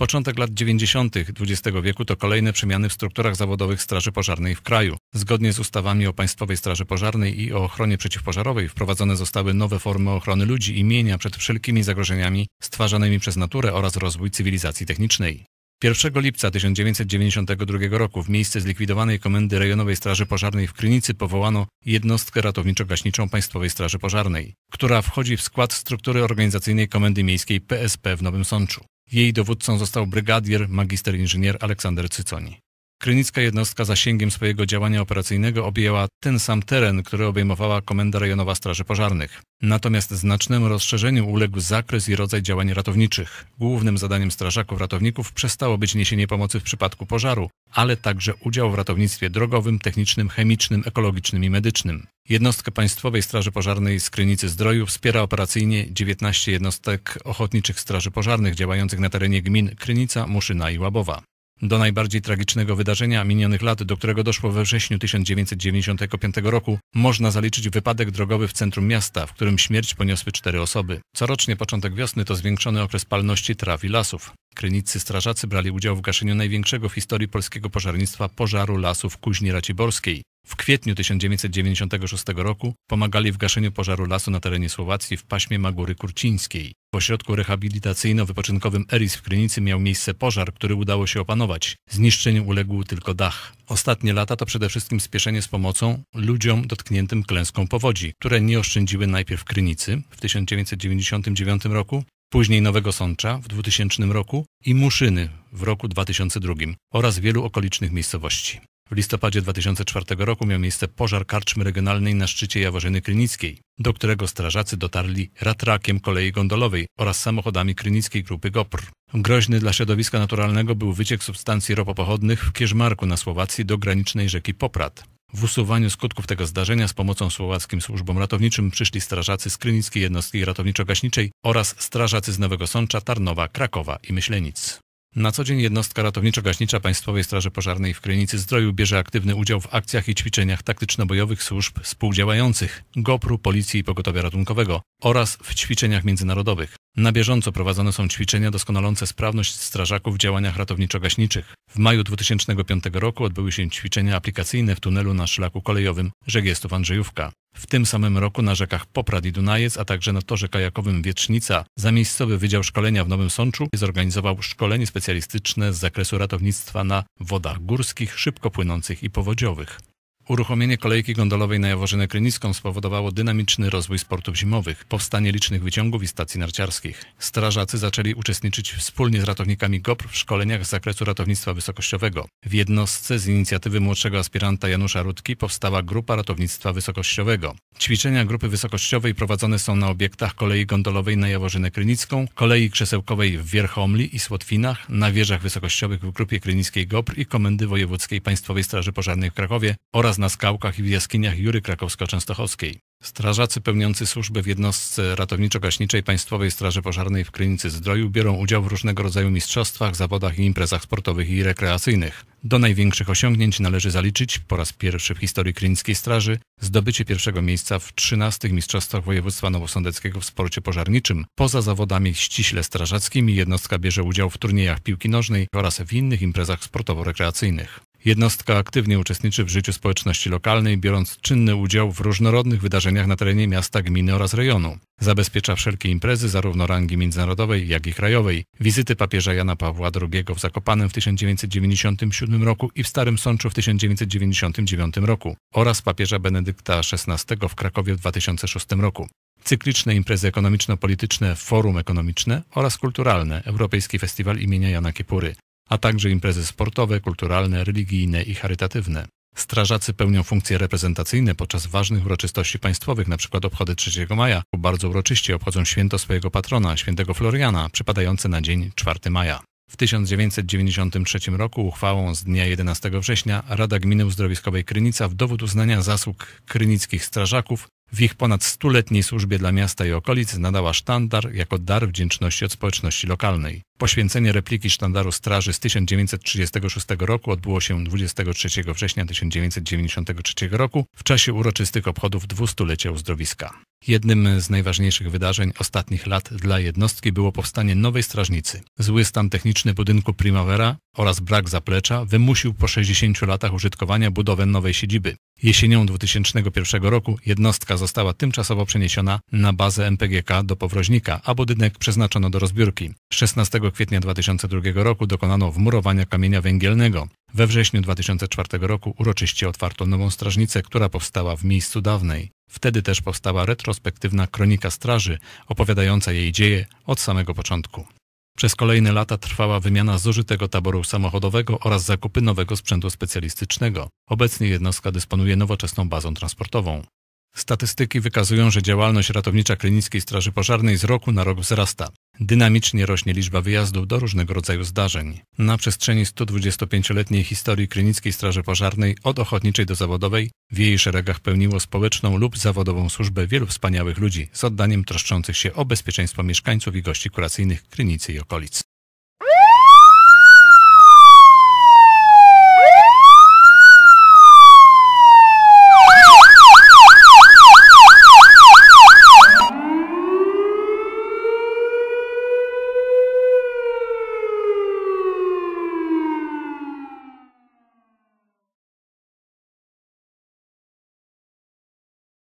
Początek lat 90. XX wieku to kolejne przemiany w strukturach zawodowych Straży Pożarnej w kraju. Zgodnie z ustawami o Państwowej Straży Pożarnej i o ochronie przeciwpożarowej wprowadzone zostały nowe formy ochrony ludzi i mienia przed wszelkimi zagrożeniami stwarzanymi przez naturę oraz rozwój cywilizacji technicznej. 1 lipca 1992 roku w miejsce zlikwidowanej Komendy Rejonowej Straży Pożarnej w Krynicy powołano jednostkę ratowniczo-gaśniczą Państwowej Straży Pożarnej, która wchodzi w skład struktury organizacyjnej Komendy Miejskiej PSP w Nowym Sączu. Jej dowódcą został brygadier magister inżynier Aleksander Cyconi. Krynicka jednostka zasięgiem swojego działania operacyjnego objęła ten sam teren, który obejmowała Komenda Rejonowa Straży Pożarnych. Natomiast znacznemu rozszerzeniu uległ zakres i rodzaj działań ratowniczych. Głównym zadaniem strażaków ratowników przestało być niesienie pomocy w przypadku pożaru, ale także udział w ratownictwie drogowym, technicznym, chemicznym, ekologicznym i medycznym. Jednostkę Państwowej Straży Pożarnej z Krynicy Zdroju wspiera operacyjnie 19 jednostek ochotniczych straży pożarnych działających na terenie gmin Krynica, Muszyna i Łabowa. Do najbardziej tragicznego wydarzenia minionych lat, do którego doszło we wrześniu 1995 roku, można zaliczyć wypadek drogowy w centrum miasta, w którym śmierć poniosły cztery osoby. Corocznie początek wiosny to zwiększony okres palności traw i lasów. Kryniccy strażacy brali udział w gaszeniu największego w historii polskiego pożarnictwa pożaru lasów Kuźni Raciborskiej. W kwietniu 1996 roku pomagali w gaszeniu pożaru lasu na terenie Słowacji w paśmie Magury Kurcińskiej. W ośrodku rehabilitacyjno-wypoczynkowym Eris w Krynicy miał miejsce pożar, który udało się opanować. Zniszczeniu uległ tylko dach. Ostatnie lata to przede wszystkim spieszenie z pomocą ludziom dotkniętym klęską powodzi, które nie oszczędziły najpierw Krynicy w 1999 roku, później Nowego Sącza w 2000 roku i Muszyny w roku 2002 oraz wielu okolicznych miejscowości. W listopadzie 2004 roku miał miejsce pożar karczmy regionalnej na szczycie Jaworzyny Krynickiej, do którego strażacy dotarli ratrakiem kolei gondolowej oraz samochodami krynickiej grupy GOPR. Groźny dla środowiska naturalnego był wyciek substancji ropopochodnych w Kierzmarku na Słowacji do granicznej rzeki Poprad. W usuwaniu skutków tego zdarzenia z pomocą słowackim służbom ratowniczym przyszli strażacy z Krynickiej Jednostki Ratowniczo-Gaśniczej oraz strażacy z Nowego Sącza, Tarnowa, Krakowa i Myślenic. Na co dzień jednostka ratowniczo-gaśnicza Państwowej Straży Pożarnej w Krynicy Zdroju bierze aktywny udział w akcjach i ćwiczeniach taktyczno-bojowych służb współdziałających GOPR-u, Policji i Pogotowia Ratunkowego oraz w ćwiczeniach międzynarodowych. Na bieżąco prowadzone są ćwiczenia doskonalące sprawność strażaków w działaniach ratowniczo-gaśniczych. W maju 2005 roku odbyły się ćwiczenia aplikacyjne w tunelu na szlaku kolejowym Żegiestów-Andrzejówka. W tym samym roku na rzekach Poprad i Dunajec, a także na torze kajakowym Wietrznica, zamiejscowy Wydział Szkolenia w Nowym Sączu zorganizował szkolenie specjalistyczne z zakresu ratownictwa na wodach górskich, szybko płynących i powodziowych. Uruchomienie kolejki gondolowej na Jaworzynę Krynicką spowodowało dynamiczny rozwój sportów zimowych, powstanie licznych wyciągów i stacji narciarskich. Strażacy zaczęli uczestniczyć wspólnie z ratownikami GOPR w szkoleniach z zakresu ratownictwa wysokościowego. W jednostce z inicjatywy młodszego aspiranta Janusza Rudki powstała Grupa Ratownictwa Wysokościowego. Ćwiczenia grupy wysokościowej prowadzone są na obiektach kolei gondolowej na Jaworzynę Krynicką, kolei krzesełkowej w Wierchomli i Słotwinach, na wieżach wysokościowych w Grupie Krynickiej GOPR i Komendy Wojewódzkiej Państwowej Straży Pożarnej w Krakowie oraz na skałkach i w jaskiniach Jury Krakowsko-Częstochowskiej. Strażacy pełniący służbę w jednostce ratowniczo-gaśniczej Państwowej Straży Pożarnej w Krynicy Zdroju biorą udział w różnego rodzaju mistrzostwach, zawodach i imprezach sportowych i rekreacyjnych. Do największych osiągnięć należy zaliczyć, po raz pierwszy w historii Krynickiej Straży, zdobycie pierwszego miejsca w 13 Mistrzostwach Województwa Nowosądeckiego w sporcie pożarniczym. Poza zawodami ściśle strażackimi jednostka bierze udział w turniejach piłki nożnej oraz w innych imprezach sportowo-rekreacyjnych. Jednostka aktywnie uczestniczy w życiu społeczności lokalnej, biorąc czynny udział w różnorodnych wydarzeniach na terenie miasta, gminy oraz rejonu. Zabezpiecza wszelkie imprezy, zarówno rangi międzynarodowej, jak i krajowej. Wizyty papieża Jana Pawła II w Zakopanem w 1997 roku i w Starym Sączu w 1999 roku oraz papieża Benedykta XVI w Krakowie w 2006 roku cykliczne imprezy ekonomiczno-polityczne Forum Ekonomiczne oraz kulturalne Europejski Festiwal imienia Jana Kiepury a także imprezy sportowe, kulturalne, religijne i charytatywne. Strażacy pełnią funkcje reprezentacyjne podczas ważnych uroczystości państwowych, np. obchody 3 maja. Bardzo uroczyście obchodzą święto swojego patrona, świętego Floriana, przypadające na dzień 4 maja. W 1993 roku uchwałą z dnia 11 września Rada Gminy Uzdrowiskowej Krynica w dowód uznania zasług krynickich strażaków W ich ponad stuletniej służbie dla miasta i okolic nadała sztandar jako dar wdzięczności od społeczności lokalnej. Poświęcenie repliki sztandaru straży z 1936 roku odbyło się 23 września 1993 roku w czasie uroczystych obchodów dwustulecia uzdrowiska. Jednym z najważniejszych wydarzeń ostatnich lat dla jednostki było powstanie nowej strażnicy. Zły stan techniczny budynku Primavera oraz brak zaplecza wymusił po 60 latach użytkowania budowę nowej siedziby. Jesienią 2001 roku jednostka została tymczasowo przeniesiona na bazę MPGK do Powroźnika, a budynek przeznaczono do rozbiórki. 16 kwietnia 2002 roku dokonano wmurowania kamienia węgielnego. We wrześniu 2004 roku uroczyście otwarto nową strażnicę, która powstała w miejscu dawnej. Wtedy też powstała retrospektywna kronika straży, opowiadająca jej dzieje od samego początku. Przez kolejne lata trwała wymiana zużytego taboru samochodowego oraz zakupy nowego sprzętu specjalistycznego. Obecnie jednostka dysponuje nowoczesną bazą transportową. Statystyki wykazują, że działalność ratownicza Klinickiej Straży Pożarnej z roku na rok wzrasta. Dynamicznie rośnie liczba wyjazdów do różnego rodzaju zdarzeń. Na przestrzeni 125-letniej historii Klinickiej Straży Pożarnej od ochotniczej do zawodowej w jej szeregach pełniło społeczną lub zawodową służbę wielu wspaniałych ludzi z oddaniem troszczących się o bezpieczeństwo mieszkańców i gości kuracyjnych Krynicy i okolic.